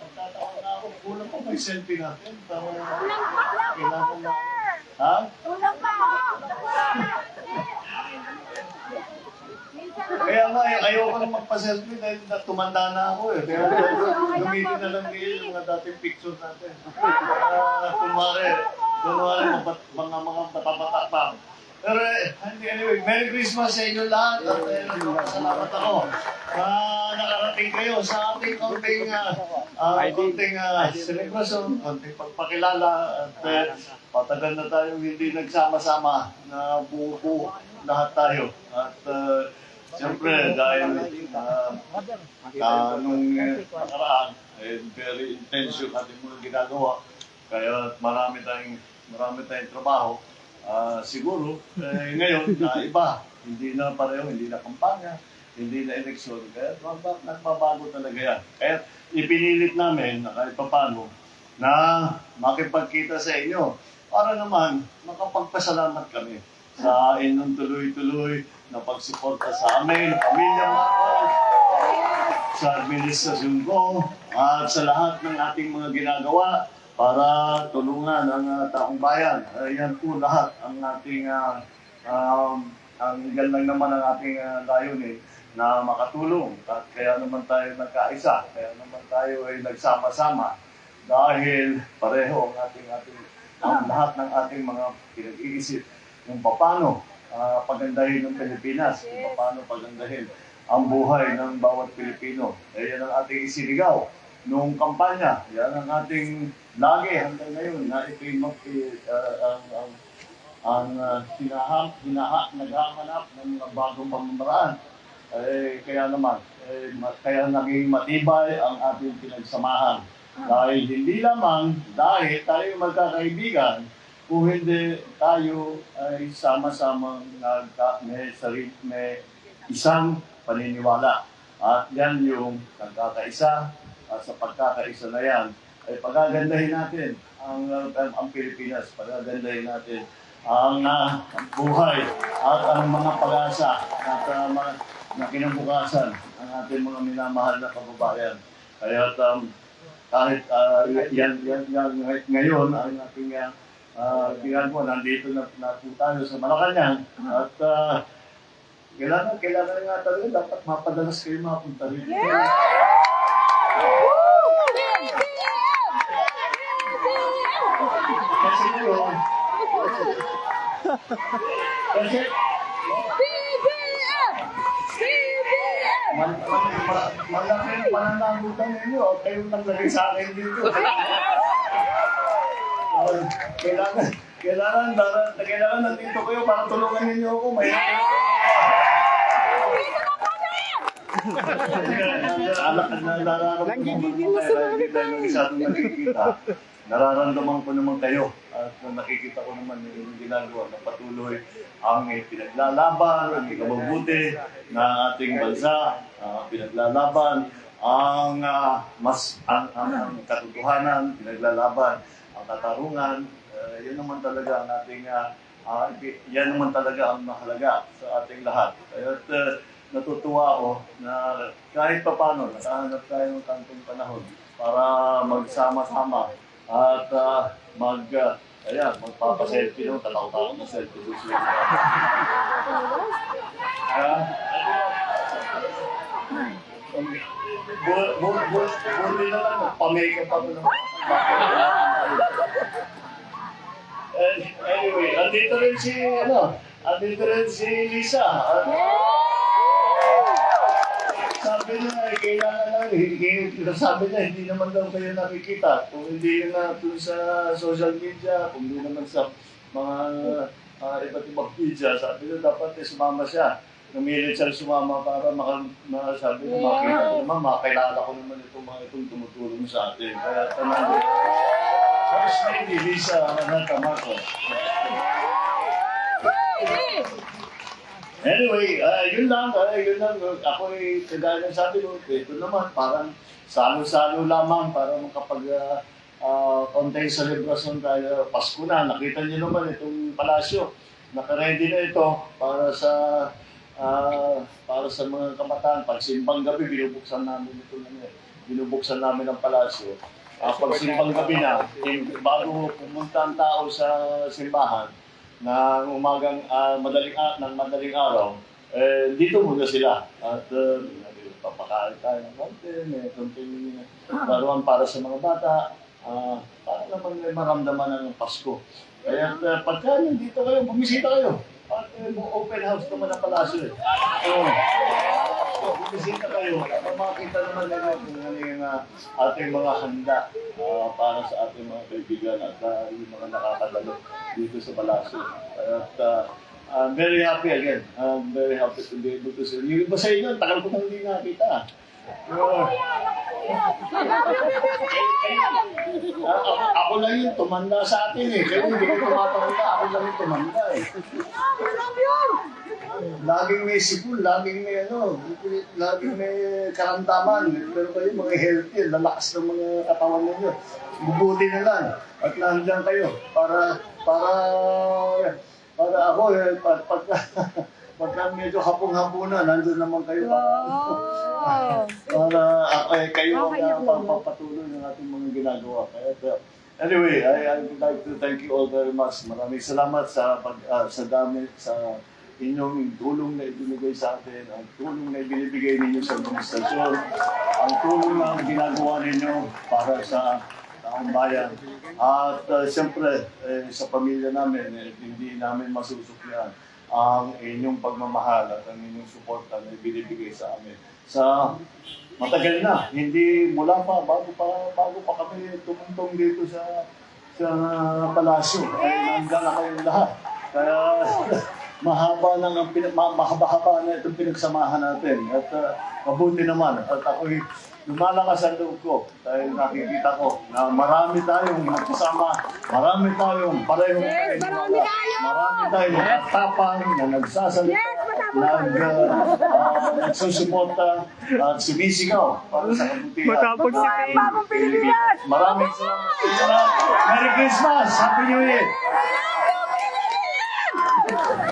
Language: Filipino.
Magtatawa na ako. Kulang pa may selfie natin. Ha? Kulang pa. Kaya nga, eh, ayoko na magpa-selfie dahil na- tumanda na ako eh. Kaya gamitin na lang nila yung mga dating picture natin. Uh, kunwari, kunwari mga, mga, mga bata-bata. Pero eh, hindi, anyway, Merry Christmas sa inyo lahat at eh, salamat ako na nakarating kayo sa ating konting, uh, uh, konting uh, celebration, konting pagpakilala at eh, patagal na tayo hindi nagsama-sama na buo-buo lahat tayo. At uh, Siyempre, dahil uh, uh, nung uh, nakaraan, eh, very intense yung ating mga ginagawa. Kaya marami tayong, marami tayong trabaho. Ah, siguro, eh, ngayon, na iba. Hindi na pareho, hindi na kampanya, hindi na eleksyon. Kaya nagba- nagbabago talaga yan. Kaya ipinilit namin na kahit papano na makipagkita sa inyo para naman makapagpasalamat kami sa inyong tuloy-tuloy na pagsuporta sa amin, pamilya Marcos, sa administrasyon ko, at sa lahat ng ating mga ginagawa para tulungan ang ah, taong bayan. Ayan po lahat ang ating, ah, um, ang yan lang naman ang ating uh, layunin na makatulong. At kaya naman tayo nagkaisa, kaya naman tayo ay nagsama-sama dahil pareho ang ating ating ang lahat ng ating mga pinag-iisip kung paano ah, pagandahin ng Pilipinas, kung paano pagandahin ang buhay ng bawat Pilipino. Eh, yan ang ating isinigaw nung kampanya. Yan ang ating lagi hanggang ngayon na ito'y mag, eh, ah, ang, ang, ang uh, hinaha, naghahanap ng mga bagong pamamaraan. Eh, kaya naman, eh, kaya naging matibay ang ating pinagsamahan. Dahil hindi lamang dahil tayo magkakaibigan, kung hindi tayo ay sama-samang nagka, may, sarili, may isang paniniwala. At yan yung nagkakaisa. Sa pagkakaisa na yan, ay pagagandahin natin ang, ang, ang Pilipinas. Pagagandahin natin ang ah, buhay at ang mga pag-asa at ah, mga na kinabukasan ang ating mga minamahal na kababayan. Kaya um, kahit ah, yan, yan, yan, ngayon ang ating uh, uh, ginagawa, nandito na, na po tayo sa Malacanang at uh, kailangan, kailangan nga talaga dapat mapadalas kayo mapunta rito. Kasi kasi mal, mal, mal, malaki ang pananagutan ninyo, kayo naglagay sa akin dito. Kailangan, kailangan, kailangan nandito kayo para tulungan ninyo ako. May Nararamdaman ko naman kayo at nakikita ko naman yung ginagawa na patuloy ang eh, pinaglalaban, ang ikabubuti ng ating bansa, ah, pinaglalaban ang ah, mas ang, ang, ang katotohanan, pinaglalaban ang katarungan. Eh, yun naman talaga ang ating ah, ah, yan naman talaga ang mahalaga sa ating lahat. Kaya uh, natutuwa ako na kahit pa paano, nakahanap tayo ng kantong panahon para magsama-sama at ah, mag, uh, ayan, magpapaselfie doon, tataw-taw na selfie doon sila. Ah, bu- bu- bu- Buti na lang, magpa-makeup pa. Eh, Anyway, andito rin si, ano, andito rin si Lisa. At sabi niya, eh, kailangan lang, hindi, sabi niya, hindi naman daw kayo nakikita. Kung hindi na doon sa social media, kung hindi naman sa mga uh, iba't ibang media, sabi niya, dapat eh, sumama siya. Numilit siya sumama para maka, ma, sabi niya, makita ko naman, makilala ko naman itong mga itong tumutulong sa atin. Kaya tanong First Lady Lisa Manata Marcos. Anyway, ah, yun lang, ah, yun lang. Ako ay kagaya ng sabi ko, ito naman, parang salo-salo lamang para makapag uh, uh, konting celebration tayo. Pasko na, nakita niyo naman itong palasyo. Nakaready na ito para sa ah, para sa mga kabataan, pag simbang gabi, binubuksan namin ito lang eh. Binubuksan namin ang palasyo. Ah, pag simbang gabi na, bago pumunta ang tao sa simbahan, na umagang ah, madaling, a- ng madaling araw, eh, dito muna sila. At uh, papakain tayo ng konti, may konting laruan para sa mga bata, ah, para naman may maramdaman ng Pasko. Kaya uh, pagka nandito kayo, bumisita kayo. At uh, open house naman ang palasyo eh. So, so, bumisita kayo, para makita naman nila kung ano yung ah, ating mga handa ah, para sa ating mga kaibigan at ah, yung mga nakakadalo dito sa palasyo. At uh, I'm very happy again. I'm very happy to be able to see. Yung iba sa inyo, tagal ko nang hindi nakita. Uh, ako, ako lang yung tumanda sa atin eh. Kayo hindi ko tumatanda. Ako lang yung tumanda eh. Laging may sipul, laging may ano, laging may karamdaman. Pero kayo mga healthy, lalakas ng mga katawan ninyo. Bubuti na lang. At nandiyan kayo para, para, para ako eh, pag, pag, pagka medyo hapong-hapunan, nandun naman kayo para, Wow! para ako eh, kayo ang Nakakaya uh, pagpapatuloy ng ating mga ginagawa. Kaya, uh, anyway, I, I would like to thank you all very much. Maraming salamat sa pag, ah, sa dami, sa inyong tulong na ibinigay sa atin, ang tulong na ibinibigay ninyo sa administrasyon, ang tulong na ginagawa ninyo para sa taong bayan. At uh, siyempre, eh, sa pamilya namin, eh, hindi namin masusuklian ang inyong pagmamahal at ang inyong suporta na ibinibigay sa amin. Sa matagal na, hindi mula pa, bago pa, bago pa kami tumuntong dito sa sa palasyo. Ay, nandiyan na kayong lahat. Kaya mahaba na ang pin- ma- mahaba-haba na itong pinagsamahan natin. At uh, mabuti naman. At ako'y lumalakas ang loob ko dahil nakikita ko na marami tayong magkasama, marami tayong parehong Yes, marami tayo! marami tayong nakatapang na nagsasalita, Yes, nag, tayo! uh, uh, nagsusuporta at sumisigaw para sa kabutihan. Matapang si bagong Pilipinas! Maraming salamat sa inyo lahat. Merry Christmas! Happy New Year! Pilipinas!